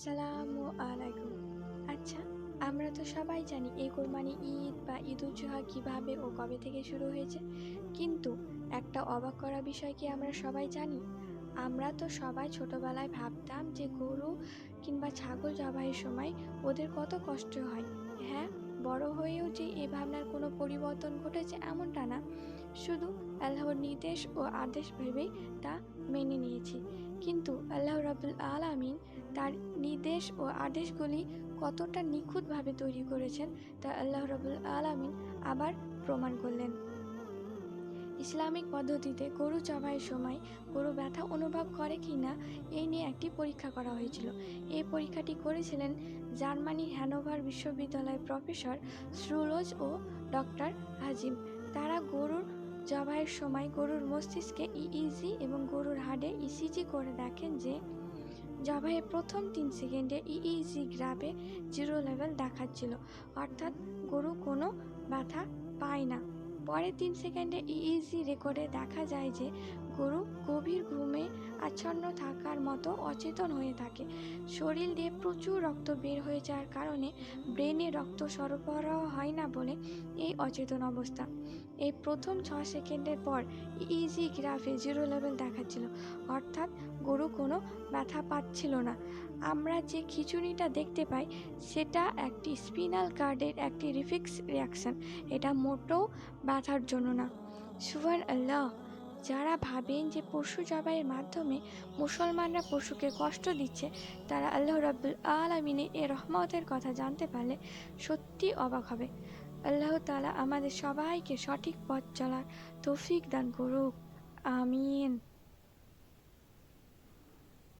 আসসালামু আলাইকুম। আচ্ছা আমরা তো সবাই জানি এই কোরবানি ঈদ বা ঈদ উল জুহা কীভাবে ও কবে থেকে শুরু হয়েছে। কিন্তু একটা অবাক করা বিষয় কি আমরা সবাই জানি? আমরা তো সবাই ছোটবেলায় ভাবতাম যে গরু কিংবা ছাগল জবাইয়ের সময় ওদের কত কষ্ট হয় হ্যাঁ? বড় হয়েও যে এই ভাবনার কোনো পরিবর্তন ঘটেছে এমনটা না। শুধু আল্লাহর নির্দেশ ও আদেশ ভেবেই তা মেনে নিয়েছি। কিন্তু আল্লাহ রাবুল আলামিন তার নির্দেশ ও আদেশগুলি কতটা নিখুঁতভাবে তৈরি করেছেন তা আল্লাহ রাবুল আলামিন আবার প্রমাণ করলেন। ইসলামিক পদ্ধতিতে গরু জবাইয়ের সময় গরু ব্যথা অনুভব করে কি না, এই নিয়ে একটি পরীক্ষা করা হয়েছিল। এই পরীক্ষাটি করেছিলেন জার্মানির হ্যানোভার বিশ্ববিদ্যালয়ের প্রফেসর শ্রুলোজ ও ডক্টর হাজিম। তারা গরুর জবাইয়ের সময় গরুর মস্তিষ্কে ইইজি এবং গরুর হাড়ে ইসিজি করে দেখেন যে জবাইয়ের প্রথম তিন সেকেন্ডে ইইজি গ্রাফে জিরো লেভেল দেখাচ্ছিল। অর্থাৎ গরু কোনো ব্যথা পায় না। পরের তিন সেকেন্ডে ইইজি রেকর্ডে দেখা যায় যে গরু আচ্ছন্ন থাকার মতো অচেতন হয়ে থাকে। শরীর দিয়ে প্রচুর রক্ত বের হয়ে যাওয়ার কারণে ব্রেনে রক্ত সরবরাহ হয় না বলে এই অচেতন অবস্থা। এই প্রথম ছ সেকেন্ডের পর ইজি গ্রাফে জিরো লেভেল দেখাচ্ছিল। অর্থাৎ গরু কোনো ব্যথা পাচ্ছিল না। আমরা যে খিচুড়িটা দেখতে পাই, সেটা একটি স্পিনাল কার্ডের একটি রিফিক্স রিয়াকশন। এটা মোটেও ব্যথার জন্য না। সুভান আল্লাহ যারা ভাবেন যে পশু জবাইয়ের মাধ্যমে মুসলমানরা পশুকে কষ্ট দিচ্ছে, তারা আল্লাহ রাব্বুল আলমিনে এ রহমতের কথা জানতে পারলে সত্যি অবাক হবে। আল্লাহ তালা আমাদের সবাইকে সঠিক পথ চলার তৌফিক দান করুক। আমিন।